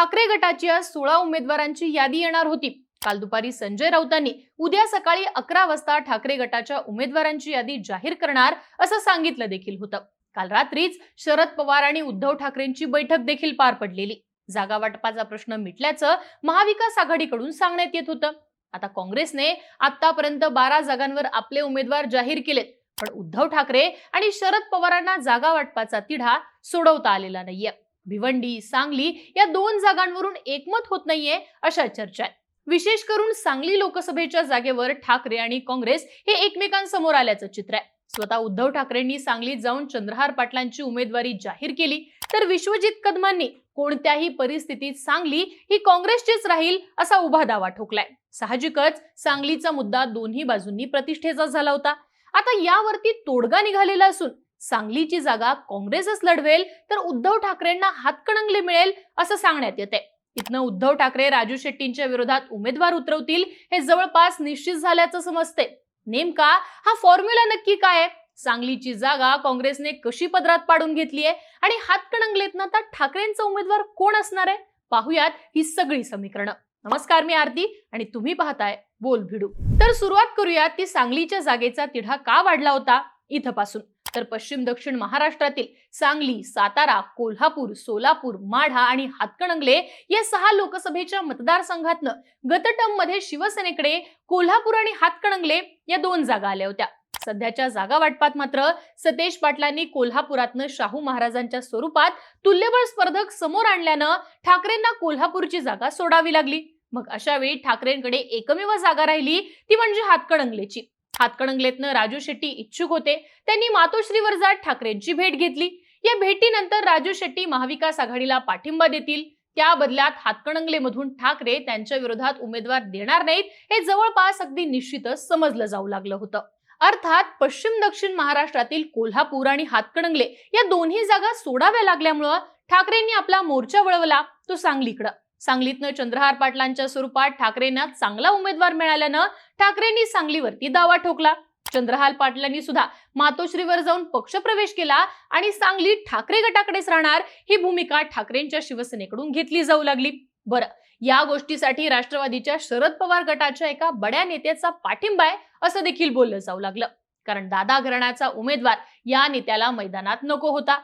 ठाकरे गटाची आज सोळा उमेदवारांची यादी येणार होती. काल दुपारी संजय राऊतांनी उद्या सकाळी अकरा वाजता ठाकरे गटाच्या उमेदवारांची यादी जाहीर करणार असं सांगितलं देखील होतं. काल रात्रीच शरद पवार आणि उद्धव ठाकरेंची बैठक देखील पार पडलेली. जागा वाटपाचा प्रश्न मिटल्याचं महाविकास आघाडीकडून सांगण्यात येत होतं. आता काँग्रेसने आतापर्यंत बारा जागांवर आपले उमेदवार जाहीर केलेत. पण उद्धव ठाकरे आणि शरद पवारांना जागा वाटपाचा तिढा सोडवता आलेला नाहीये. भिवंडी सांगली या दोन जागांवरून एकमत होत नाहीये अशा चर्चा आहेत. विशेष करून सांगली लोकसभेच्या जागेवर ठाकरे आणि काँग्रेस हे एकमेकांसमोर आल्याचं चित्र आहे. स्वतः उद्धव ठाकरेंनी सांगलीत जाऊन चंद्रहार पाटलांची उमेदवारी जाहीर केली. तर विश्वजित कदमांनी कोणत्याही परिस्थितीत सांगली ही काँग्रेसचीच राहील असा उभा दावा ठोकलाय. साहजिकच सांगलीचा मुद्दा दोन्ही बाजूंनी प्रतिष्ठेचा झाला होता. आता यावरती तोडगा निघालेला असून सांगलीची जागा काँग्रेसच लढवेल तर उद्धव ठाकरेंना हातकणंगले मिळेल असं सांगण्यात येते. इथनं उद्धव ठाकरे राजू शेट्टींच्या विरोधात उमेदवार उतरवतील हे जवळपास निश्चित झाल्याचं समजते. नेमका हा फॉर्म्युला नक्की काय सांगलीची जागा काँग्रेसने कशी पदरात पाडून घेतली आहे? आणि हातकणंगलेतनं आता ठाकरेंचा उमेदवार कोण असणार आहे? पाहुयात ही सगळी समीकरणं. नमस्कार मी आरती आणि तुम्ही पाहताय बोल भिडू तर सुरुवात करूयात की सांगलीच्या जागेचा तिढा का वाढला होता? इथं पासून तर पश्चिम दक्षिण महाराष्ट्रातील सांगली सातारा कोल्हापूर सोलापूर माढा आणि हातकणंगले या सहा लोकसभेच्या मतदारसंघातनं गतटममध्ये मध्ये शिवसेनेकडे कोल्हापूर आणि हातकणंगले या दोन जागा आल्या होत्या. सध्याच्या जागा वाटपात मात्र सतेश पाटलांनी कोल्हापुरातनं शाहू महाराजांच्या स्वरूपात तुल्यबळ स्पर्धक समोर आणल्यानं ठाकरेंना कोल्हापूरची जागा सोडावी लागली. मग अशा वेळी ठाकरेंकडे एकमेव जागा राहिली ती म्हणजे हातकणंगलेची. हातकणंगलेतनं राजू शेट्टी इच्छुक होते. त्यांनी मातोश्री जात ठाकरेंची भेट घेतली. या भेटीनंतर राजू शेट्टी महाविकास आघाडीला पाठिंबा देतील. त्या बदल्यात हातकणंगलेमधून ठाकरे त्यांच्या विरोधात उमेदवार देणार नाहीत हे जवळपास अगदी निश्चितच समजलं जाऊ लागलं होतं. अर्थात पश्चिम दक्षिण महाराष्ट्रातील कोल्हापूर आणि हातकणंगले या दोन्ही जागा सोडाव्या लागल्यामुळं ठाकरेंनी आपला मोर्चा वळवला तो सांगलीकडं. सांगलीतनं चंद्रहार पाटलांच्या स्वरूपात ठाकरेंना चांगला उमेदवार मिळाल्यानं ठाकरेंनी सांगलीवरती दावा ठोकला. चंद्रहार पाटलांनी सुद्धा मातोश्रीवर जाऊन पक्षप्रवेश केला आणि सांगली ठाकरे गटाकडेच राहणार ही भूमिका ठाकरेंच्या शिवसेनेकडून घेतली जाऊ लागली. बरं या गोष्टीसाठी राष्ट्रवादीच्या शरद पवार गटाच्या एका बड्या नेत्याचा पाठिंबा आहे असं देखील बोललं जाऊ लागलं. कारण दादा घराण्याचा उमेदवार या नेत्याला मैदानात नको होता.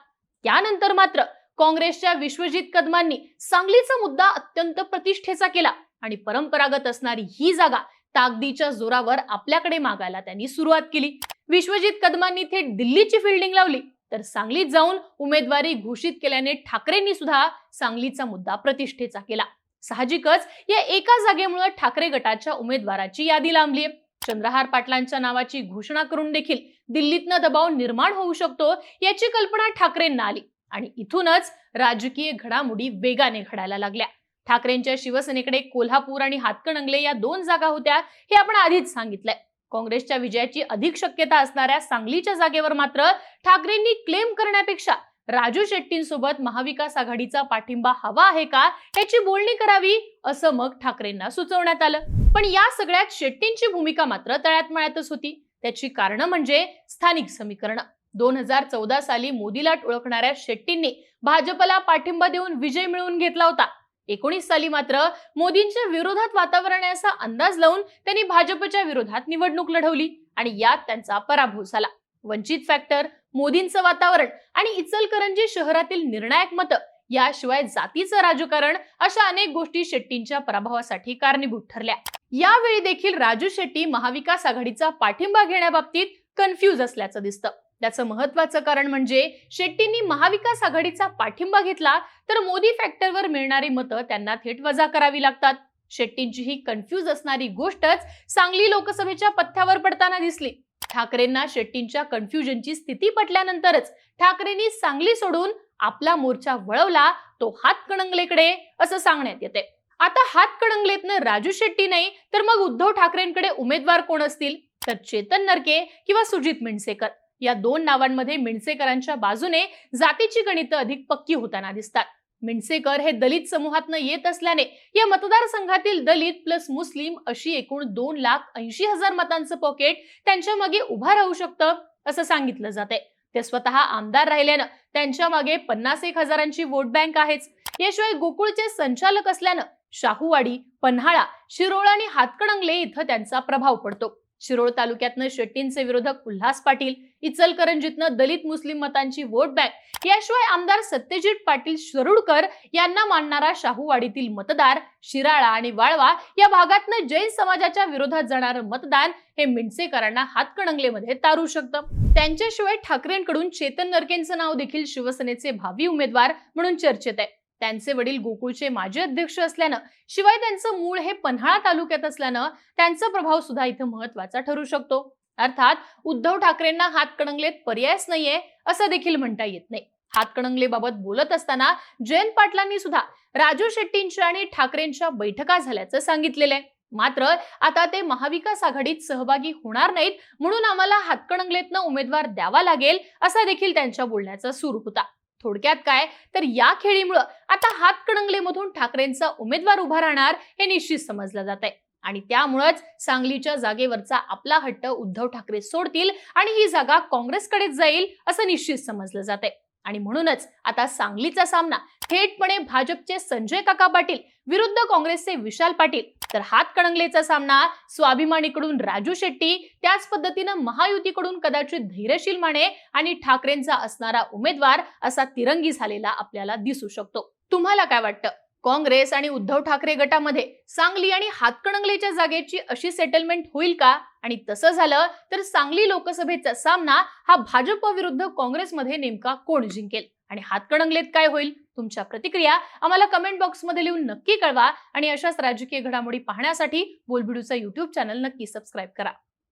त्यानंतर मात्र काँग्रेसच्या विश्वजित कदमांनी सांगलीचा मुद्दा अत्यंत प्रतिष्ठेचा केला आणि परंपरागत असणारी ही जागा ताकदीच्या जोरावर आपल्याकडे मागायला त्यांनी सुरुवात केली. विश्वजित कदमांनी थेट दिल्लीची फिल्डिंग लावली. तर सांगलीत जाऊन उमेदवारी घोषित केल्याने ठाकरेंनी सुद्धा सांगलीचा मुद्दा प्रतिष्ठेचा केला. साहजिकच या एका जागेमुळे ठाकरे गटाच्या उमेदवाराची यादी लांबली चंद्रहार पाटलांच्या नावाची घोषणा करून देखील दिल्लीतनं दबाव निर्माण होऊ शकतो याची कल्पना ठाकरेंना आली. आणि इथूनच राजकीय घडामोडी वेगाने घडायला लागल्या. ठाकरेंच्या शिवसेनेकडे कोल्हापूर आणि हातकणंगले या दोन जागा होत्या हे आपण आधीच सांगितलंय. काँग्रेसच्या विजयाची अधिक शक्यता असणाऱ्या सांगलीच्या जागेवर मात्र ठाकरेंनी क्लेम करण्यापेक्षा राजू शेट्टींसोबत महाविकास आघाडीचा पाठिंबा हवा आहे का याची बोलणी करावी असं मग ठाकरेंना सुचवण्यात आलं. पण या सगळ्यात शेट्टींची भूमिका मात्र तळ्यात मळ्यातच होती. त्याची कारण म्हणजे स्थानिक समीकरण. दोन हजार चौदा साली मोदीला ओळखणाऱ्या शेट्टींनी भाजपला पाठिंबा देऊन विजय मिळवून घेतला होता. एकोणीस साली मात्र मोदींच्या विरोधात वातावरण याचा अंदाज लावून त्यांनी भाजपच्या विरोधात निवडणूक लढवली आणि यात त्यांचा पराभव झाला. वंचित फॅक्टर मोदींचं वातावरण आणि इचलकरंजी शहरातील निर्णायक मतं याशिवाय जातीचं राजकारण अशा अनेक गोष्टी शेट्टींच्या पराभवासाठी कारणीभूत ठरल्या. यावेळी देखील राजू शेट्टी महाविकास आघाडीचा पाठिंबा घेण्याबाबतीत कन्फ्यूज असल्याचं दिसतं. त्याचं महत्वाचं कारण म्हणजे शेट्टींनी महाविकास आघाडीचा पाठिंबा घेतला तर मोदी फॅक्टरवर मिळणारी मतं त्यांना थेट वजा करावी लागतात. शेट्टींची ही कन्फ्यूज असणारी गोष्टच सांगली लोकसभेच्या पथ्यावर पडताना दिसली. ठाकरेंना शेट्टींच्या कन्फ्युजनची स्थिती पटल्यानंतरच ठाकरेंनी सांगली सोडून आपला मोर्चा वळवला तो हातकणंगलेकडे असं सांगण्यात येते. आता हातकणंगलेतनं राजू शेट्टी नाही तर मग उद्धव ठाकरेंकडे उमेदवार कोण असतील? तर चेतन नरके किंवा सुजित मिणसेकर. या दोन नावांमध्ये मिणसेकरांच्या बाजूने जातीची गणितं अधिक पक्की होताना दिसतात. मिणसेकर हे दलित समूहातनं येत असल्याने या मतदारसंघातील दलित प्लस मुस्लिम अशी एकूण दोन लाख ऐंशी हजार मतांचं पॉकेट त्यांच्या मागे उभा राहू शकतं असं सांगितलं जाते ते स्वतः आमदार राहिल्यानं त्यांच्या मागे पन्नास एक हजारांची वोट बँक आहेच. याशिवाय गोकुळचे संचालक असल्यानं शाहूवाडी पन्हाळा शिरोळ आणि हातकणंगले इथं त्यांचा प्रभाव पडतो. शिरोळ तालुक्यातनं शेट्टींचे विरोधक उल्हास पाटील इचलकरंजीतनं दलित मुस्लिम मतांची वोट बँक याशिवाय आमदार सत्यजित पाटील शरुडकर यांना मानणारा शाहूवाडीतील मतदार शिराळा आणि वाळवा या भागातनं जैन समाजाच्या विरोधात जाणारं मतदान हे मिंडसेकरांना हातकणंगलेमध्ये तारू शकतं. त्यांच्याशिवाय ठाकरेंकडून चेतन नरकेंचं नाव देखील शिवसेनेचे भावी उमेदवार म्हणून चर्चेत आहे. त्यांचे वडील गोकुळचे माजी अध्यक्ष असल्यानं शिवाय त्यांचं मूळ हे पन्हाळा तालुक्यात असल्यानं त्यांचा प्रभाव सुद्धा इथं महत्त्वाचा ठरू शकतो. अर्थात उद्धव ठाकरेंना हातकणंगलेत पर्यायच नाहीये असं देखील म्हणता येत नाही. हातकणंगलेबाबत बोलत असताना जयंत पाटलांनी सुद्धा राजू शेट्टींच्या आणि ठाकरेंच्या बैठका झाल्याचं सांगितलेलं आहे मात्र आता ते महाविकास आघाडीत सहभागी होणार नाहीत म्हणून आम्हाला हातकणंगलेतनं उमेदवार द्यावा लागेल असा देखील त्यांच्या बोलण्याचा सूर होता. थोडक्यात काय? तर या खेळीमुळं आता हातकणंगलेमधून ठाकरेंचा उमेदवार उभा राहणार हे निश्चित समजलं जात आहे आणि त्यामुळंच सांगलीच्या जागेवरचा आपला हट्ट उद्धव ठाकरे सोडतील आणि ही जागा काँग्रेसकडेच जाईल असं निश्चित समजलं जात आहे आणि म्हणूनच आता सांगलीचा सामना थेटपणे भाजपचे संजय काका पाटील विरुद्ध काँग्रेसचे विशाल पाटील तर हातकणंगलेचा सामना स्वाभिमानीकडून राजू शेट्टी त्याच पद्धतीनं महायुतीकडून कदाचित धैर्यशील माने आणि ठाकरेंचा असणारा उमेदवार असा तिरंगी झालेला आपल्याला दिसू शकतो. तुम्हाला काय वाटतं? काँग्रेस आणि उद्धव ठाकरे गटामध्ये सांगली आणि हातकणंगलेच्या जागेची अशी सेटलमेंट होईल का? आणि तसं झालं तर सांगली लोकसभेचा सामना हा भाजप विरुद्ध काँग्रेसमध्ये नेमका कोण जिंकेल? आणि हातकणंगलेत काय होईल? तुमच्या प्रतिक्रिया आम्हाला कमेंट बॉक्समध्ये लिहून नक्की कळवा. आणि अशाच राजकीय घडामोडी पाहण्यासाठी बोलबिडूचा युट्यूब चॅनल नक्की सबस्क्राईब करा.